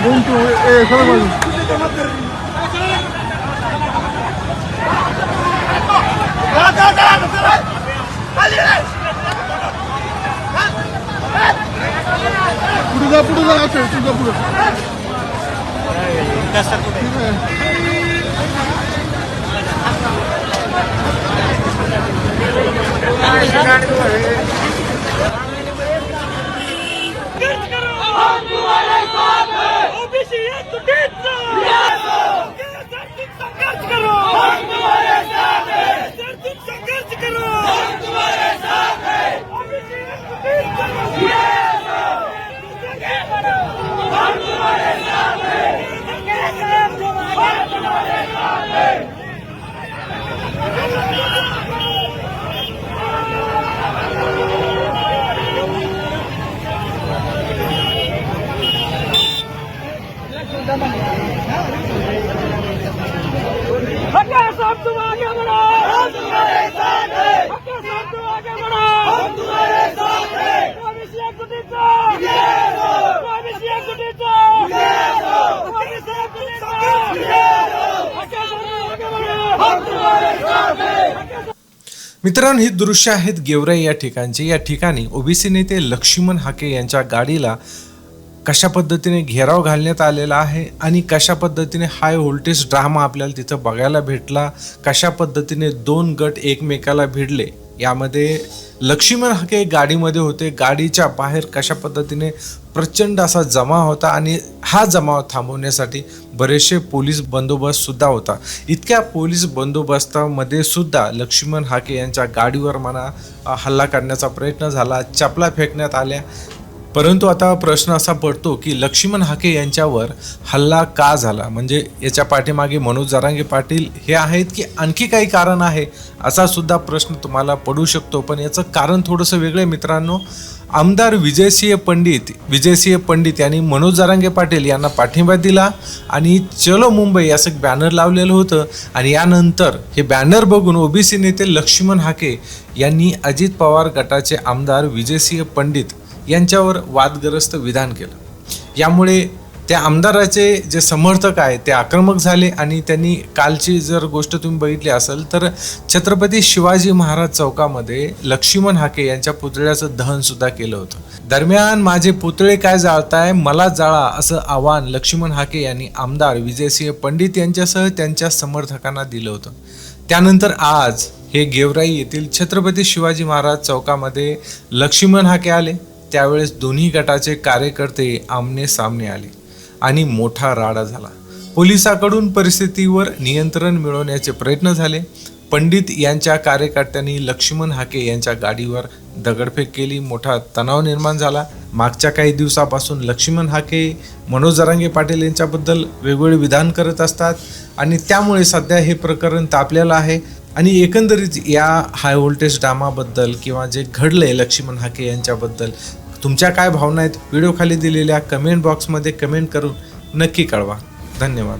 বন্ধু এ পুরুদা পুরুদা আছে পুরুদা Thank you. Amém! मित्रांनो ही दृश्य आहेत गेवराई या ठिकाणचे. या ठिकाणी ओबीसी नेते लक्ष्मण हाके यांच्या गाडीला कशा पद्धतीने घेराव घालण्यात आलेला आहे आणि कशा पद्धतीने हाय व्होल्टेज ड्रामा आपल्याला तिथं बघायला भेटला कशा पद्धतीने दोन गट एकमेकाला भिडले यामध्ये लक्ष्मण हाके गाडीमध्ये होते. गाडीच्या बाहेर कशा पद्धतीने प्रचंड असा जमाव होता आणि हा जमाव थांबवण्यासाठी बरेचसे पोलीस बंदोबस्त सुद्धा होता. इतक्या पोलीस बंदोबस्तामध्ये सुद्धा लक्ष्मण हाके यांच्या गाडीवर म्हणा हल्ला करण्याचा प्रयत्न झाला चपला फेकण्यात आल्या. परंतु आता प्रश्न असा पडतो की लक्ष्मण हाके यांच्यावर हल्ला का झाला? म्हणजे याच्या पाठीमागे मनोज जारांगे पाटील हे आहेत की आणखी काही कारण आहे? असा सुद्धा प्रश्न तुम्हाला पडू शकतो. पण याचं कारण थोडंसं वेगळं मित्रांनो. आमदार विजयसिंह पंडित विजयसिंह पंडित यांनी मनोज जारांगे पाटील यांना पाठिंबा दिला आणि चलो मुंबई असं बॅनर लावलेलं होतं. आणि यानंतर हे बॅनर बघून ओबीसी नेते लक्ष्मण हाके यांनी अजित पवार गटाचे आमदार विजयसिंह पंडित यांच्यावर वादग्रस्त विधान केलं. यामुळे त्या आमदाराचे जे समर्थक आहे ते आक्रमक झाले आणि त्यांनी कालची जर गोष्ट तुम्ही बघितली असेल तर छत्रपती शिवाजी महाराज चौकामध्ये लक्ष्मण हाके यांच्या पुतळ्याचं दहन सुद्धा केलं होतं. दरम्यान माझे पुतळे काय जाळताय मला जाळा असं आव्हान लक्ष्मण हाके यांनी आमदार विजयसिंह पंडित यांच्यासह त्यांच्या समर्थकांना दिलं होतं. त्यानंतर आज हे गेवराई येथील छत्रपती शिवाजी महाराज चौकामध्ये लक्ष्मण हाके आले. त्यावेळेस दोन्ही गटाचे कार्यकर्ते आमने सामने आले. आणि मोठा राडा झाला. पोलिसाकडून परिस्थितीवर नियंत्रण मिळवण्याचे प्रयत्न झाले. पंडित यांच्या कार्यकर्त्यांनी लक्ष्मण हाके यांच्या गाडीवर दगडफेक केली. मोठा तणाव निर्माण झाला. मागच्या काही दिवसापासून लक्ष्मण हाके मनोज जरांगे पाटील यांच्याबद्दल वेगवेगळे विधान करत असतात आणि त्यामुळे सध्या हे प्रकरण तापलेलं आहे. आणि एकंदरीत या हाय व्होल्टेज डामाबद्दल किंवा जे घडलंय लक्ष्मण हाके यांच्याबद्दल तुमच्या काय भावना आहेत? व्हिडिओ खाली दिलेल्या कमेंट बॉक्समध्ये कमेंट करून नक्की कळवा. धन्यवाद.